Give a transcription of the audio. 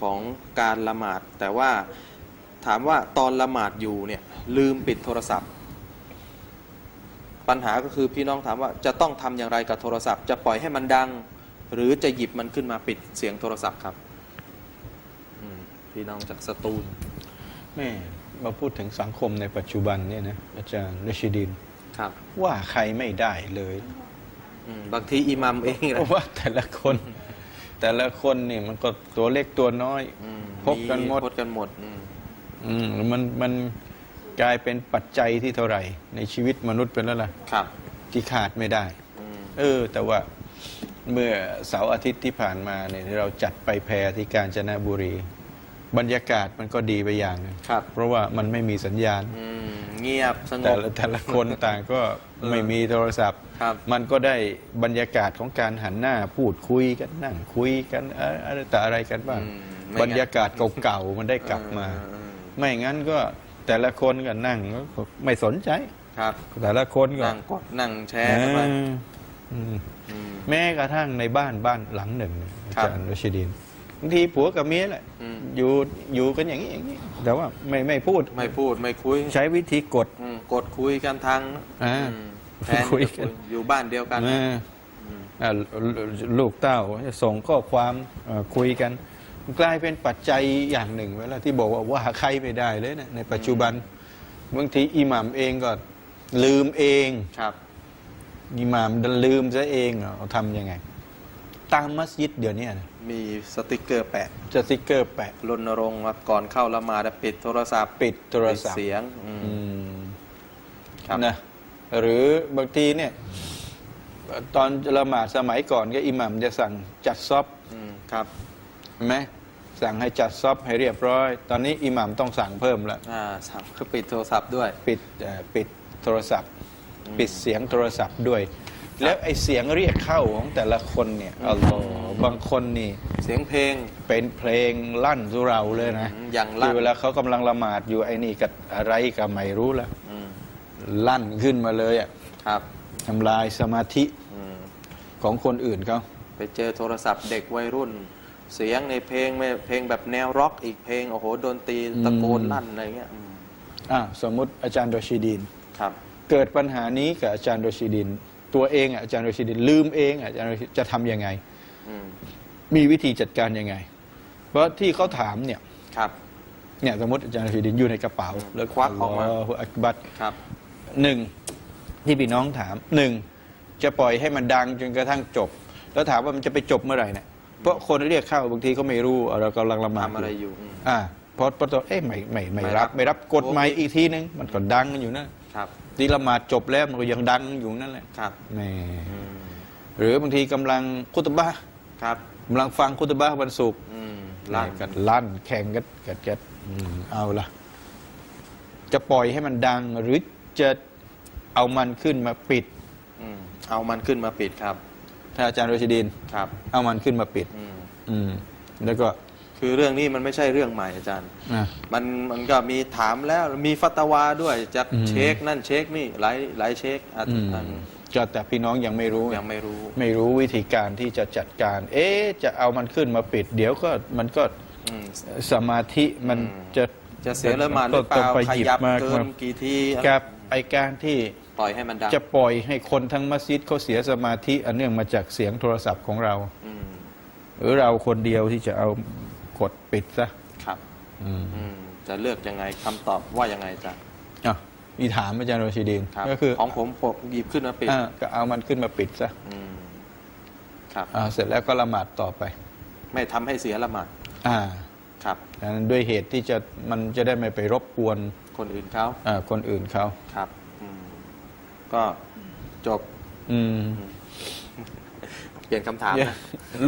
ของการละหมาด แต่ว่าถามว่าตอนละหมาดอยู่เนี่ยลืมปิดโทรศัพท์ ปัญหาก็คือพี่น้องถามว่าจะต้องทำอย่างไรกับโทรศัพท์ จะปล่อยให้มันดัง หรือจะหยิบมันขึ้นมาปิดเสียงโทรศัพท์ครับอืมพี่น้องจากสตูลแม่มาพูดถึงสังคมในปัจจุบันเนี่ยนะอาจารย์รชิดินครับ ว่าใครไม่ได้เลยอืมบางทีอิหมัมเองเพนะราะว่าแต่ละคน แต่ละคนนี่มันก็ตัวเล็กตัวน้อยอืมพบกันหมดพบกันหมดอืมอืมมันมันกลายเป็นปัจจัยที่เท่าไหร่ ในชีวิตมนุษย์เป็นแล้วล่ะ ครับที่ขาดไม่ได้ อืมเออ แต่ว่าเมื่อเสาร์อาทิตย์ที่ผ่านมาเนี่ยเราจัดไปแพรที่กาญจนบุรี บรรยากาศมันก็ดีไปอย่างหนึงครับ เพราะว่ามันไม่มีสัญญาณ อืมเงียบสงแต่บ ละแต่ละคนต่างก็ไม่มีโทรศัพท์ ครับ มันก็ได้บรรยากาศของการหันหน้าพูดคุยกันนั่งคุยกันเอ่ออะไรแต่อะไรกันบ้าง อืมไม่งั้น บรรยากาศเก่าๆมันได้กลับมา เออเออไม่งั้นก็แต่ละคนก็นั่งก็ไม่สนใจ ครับ แต่ละคนก็นั่งกดนั่งแชร์กันไปเอออืมอืม แม้กระทั่งในบ้านบ้านหลังหนึ่งอาครับ จารย์รชิดิน บางทีผัวกับเมียแหละอืม อยู่อยู่กันอย่างนี้อย่างนี้ แต่ว่าไม่ไม่พูดไม่พูดไม่คุยใช้วิธีกด อืมกดคุยกันทางอ่าอืมแทนคุยจะกันอยู่บ้านเดียวกันเอออืม อ่าลูกเต้าจะส่งข้อความเอ่อคุยกัน กลายเป็นปัจจัยอย่างหนึ่งเวลาที่บอกว่าว่าใครไม่ได้เลยนะในปัจจุบันบางทีอิหมัมเองก็ลืมเอง ครับ อิหมัมดันลืมซะเองเอาทำยังไง ตามมัสยิดเดี๋ยวนี้นะมีสติกเกอร์แปะจะสติ๊กเกอร์แปะรณรงค์ว่าก่อนเข้าละหมาดปิดโทรศัพท์ปิดโทรศัพท์ปิดเสียงอืมอืมครับนะหรือบางทีเนี่ย ตอนละหมาดสมัยก่อนก็อิหมัมจะสั่งจัดซอบอืมครับเห็นไหมสั่งให้จัดซอบให้เรียบร้อย ตอนนี้อิหมัมต้องสั่งเพิ่มแล้ว อ่าสั่งคือปิดโทรศัพท์ด้วย ปิดเอ่อปิดโทรศัพท์ ปิดเสียงโทรศัพท์ด้วย แล้วไอ้เสียงเรียกเข้าของแต่ละคนเนี่ยอัลลอฮ์บางคนนี่เสียงเพลง เป็นเพลงลั่นสุเราเลยนะอืมอย่างลั่นที่เวลาเขากำลังละหมาดอยู่ไอ้นี่กับอะไรก็ไม่รู้แล้วอืมลั่นขึ้นมาเลยอะครับทำลายสมาธิอืมของคนอื่นเขาไปเจอโทรศัพท์เด็กวัยรุ่น เสียงในเพลงไม่เพลงแบบแนวร็อกอีกเพลงโอ้โหดนตรีตะโกนลั่นอะไรเงี้ยอืมอะสมมุติอาจารย์โรชิดิน ครับ เกิดปัญหานี้กับอาจารย์โรชิดิน ตัวเองอะอาจารย์โรชิดินลืมเองอะอาจารย์โรชิดินจะทำยังไงอืมมีวิธีจัดการยังไง เพราะที่เขาถามเนี่ยครับเนี่ยสมมติอาจารย์โรชิดินอยู่ในกระเป๋า แล้วควักออกมาลลฮุอักบัตครับหนึ่งที่พี่น้องถามหนึ่งจะปล่อยให้มันดังจนกระทั่งจบ แล้วถามว่ามันจะไปจบเมื่อไหร่เนี่ยเพราะคนเรียกเข้าบางทีก็ไม่รู้เรากำลังละหมาดทำอะไรอยู่อืมอ่าพอพอตัวเอ๊ะไม่ไม่ไม่ไม่รัรับบไม่รับกดไม้อีกทีนึงมันก็ดังกันอยู่นะครับ ทีละหมาดจบแล้วมันก็ยังดังอยู่นั่นแหละครับแหม่อืมหรือบางทีกำลังคุตบะห์ครับกำลังฟังคุตบะห์วันศุกร์อืมลั่ลั่นนกันลั่นแข่งกันกัดกัดอืมเอาละจะปล่อยให้มันดัง หรือจะเอามันขึ้นมาปิด อืมเอามันขึ้นมาปิดครับ ถ้าอาจารย์โรชิดิน ครับ เอามันขึ้นมาปิด อืม อืม แล้วก็ คือเรื่องนี้มันไม่ใช่เรื่องใหม่อาจารย์ อะ มันมันก็มีถามแล้วมีฟัตวาด้วยจากอืม เช็คนั่นเช็คนี่หลายหลายเช็คอะอืมอันก็แต่พี่น้องยังไม่รู้ ยังไม่รู้ ไม่รู้วิธีการที่จะจัดการ เอ๊ะ จะเอามันขึ้นมาปิด เดี๋ยวก็มันก็อืม สมาธิมันอืม จะจะเสียละหมาดหรือเปต้ล่างไปขหยิบยับมาเกินกี่ทีกับไอการที่ ปล่อยให้มันดังจะปล่อยให้คนทั้งมัสยิดเขาเสียสมาธิอันเนื่องมาจากเสียงโทรศัพท์ของเรา อืมหรือเราคนเดียวที่จะเอา กดปิดซะครับ อืมอืมจะเลือกยังไงคำตอบว่ายังไงอาจารย์อะมีถามอาจารย์โรชิดีนครับก็คือของผมผมหยิบขึ้นมาปิดอะก็เอามันขึ้นมาปิดซะอืมครับ อ่าเสร็จแล้วก็ละหมาดต่อไป ไม่ทำให้เสียละหมาดอ่าครับ ดังนั้นด้วยเหตุที่จะมันจะได้ไม่ไปรบกวนคนอื่นเขาอ่าคนอื่นเขาครับอืมก็จบอืม เปลี่ยนคำถามนะ ลูก